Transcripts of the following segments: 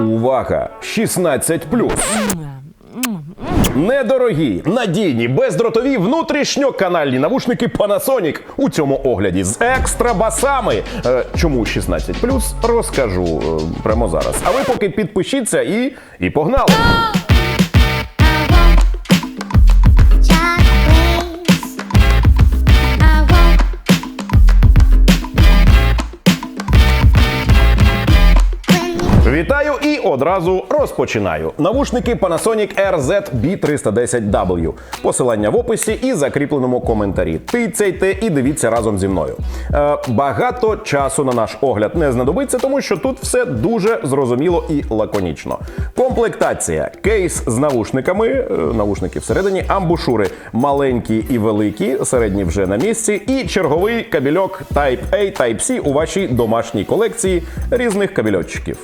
Увага! 16+. Недорогі, надійні, бездротові внутрішньоканальні навушники Panasonic у цьому огляді з екстра басами. Е, чому 16+, розкажу е, прямо зараз. А ви поки підпишіться і, і погнали! Одразу розпочинаю. Навушники Panasonic RZ B310W. Посилання в описі і закріпленому коментарі. Тицяйте і дивіться разом зі мною. Е, багато часу на наш огляд не знадобиться, тому що тут все дуже зрозуміло і лаконічно. Комплектація, кейс з навушниками, е, навушники всередині, амбушури маленькі і великі, середні вже на місці, і черговий кабельок Type-A, Type-C у вашій домашній колекції різних кабельочків.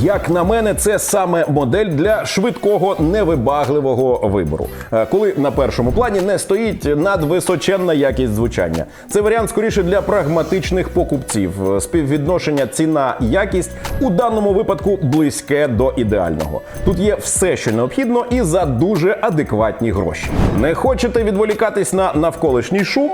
Як на мене, це саме модель для швидкого невибагливого вибору, Е, коли на першому плані не стоїть надвисоченна якість звучання. Це варіант скоріше для прагматичних покупців. Е, Співвідношення ціна-якість у даному випадку близьке до ідеального. Тут є все, що необхідно, і за дуже адекватні гроші. Не хочете відволікатись на навколишній шум?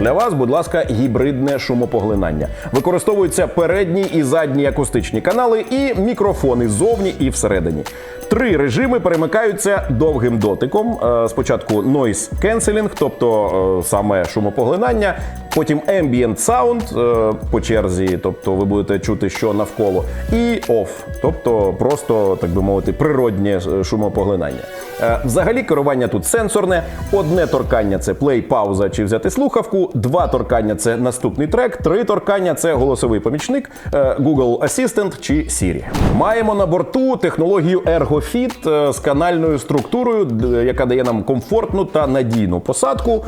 Для вас, будь ласка, гібридне шумопоглинання. Використовуються передні і задні акустичні канали і мікрофони ззовні і всередині. Три режими перемикаються довгим дотиком. Е, Спочатку noise cancelling, тобто е, саме шумопоглинання, потім ambient sound е, по черзі, тобто ви будете чути, що навколо, і off, тобто просто, так би мовити, природнє е, шумопоглинання. Е, Взагалі керування тут сенсорне. Одне торкання це плей, пауза чи взяти слухавку, два торкання це наступний трек, три торкання це голосовий помічник, Google Assistant чи Siri. Маємо на борту технологію ErgoFit з канальною структурою, яка дає нам комфортну та надійну посадку.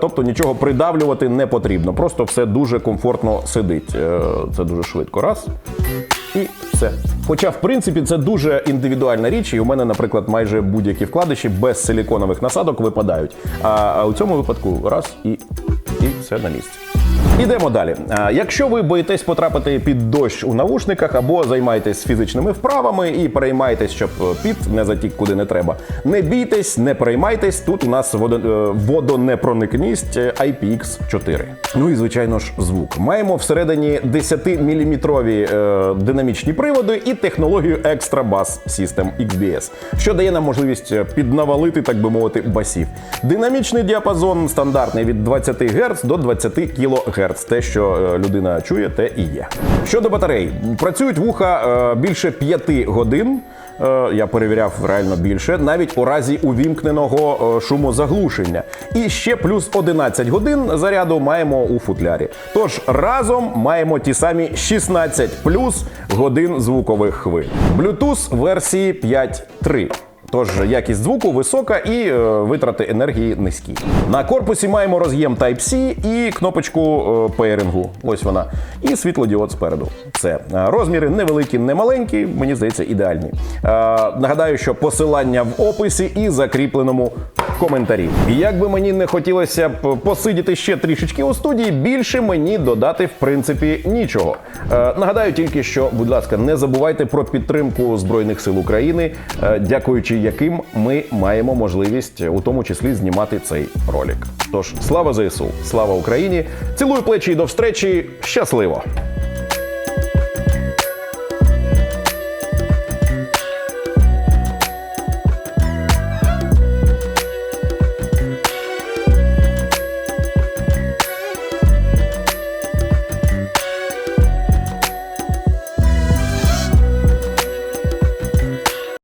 Тобто нічого придавлювати не потрібно. Просто все дуже комфортно сидить. Е, Це дуже швидко. Раз. І все. Хоча, в принципі, це дуже індивідуальна річ, і у мене, наприклад, майже будь-які вкладиші без силіконових насадок випадають. А у цьому випадку раз і, і все на місці. Ідемо далі. Якщо ви боїтесь потрапити під дощ у навушниках або займаєтесь фізичними вправами і переймаєтесь, щоб піт не затік куди не треба, не бійтесь, не переймайтесь. Тут у нас е, водонепроникність е, IPX4. Ну і звичайно ж звук. Маємо всередині 10-мм е, динамічні приводи і технологію Extra Bass System XBS, що дає нам можливість е, піднавалити, так би мовити, басів. Динамічний діапазон стандартний від 20 Гц до 20 кГц. Те, що е, людина чує, те і є. Щодо батарей, працюють вуха е, більше 5 годин. Е, Я перевіряв реально більше, навіть у разі увімкненого шумозаглушення. І ще плюс 11 годин заряду маємо у футлярі. Тож разом маємо ті самі 16 плюс годин звукових хвиль. Bluetooth версії 5.3. Тож якість звуку висока і е, витрати енергії низькі. На корпусі маємо роз'єм Type-C і кнопочку е, пейрингу. Ось вона. І світлодіод спереду. Все. Е, Розміри невеликі, не маленькі, мені здається, ідеальні. Е, нагадаю, що посилання в описі і закріпленому коментарі. Як би мені не хотілося б посидіти ще трішечки у студії, більше мені додати в принципі нічого. Е, нагадаю тільки, що, будь ласка, не забувайте про підтримку Збройних сил України, е, дякуючи яким ми маємо можливість, у тому числі, знімати цей ролик. Тож слава ЗСУ, слава Україні! Цілую плечі і до встречі! Щасливо!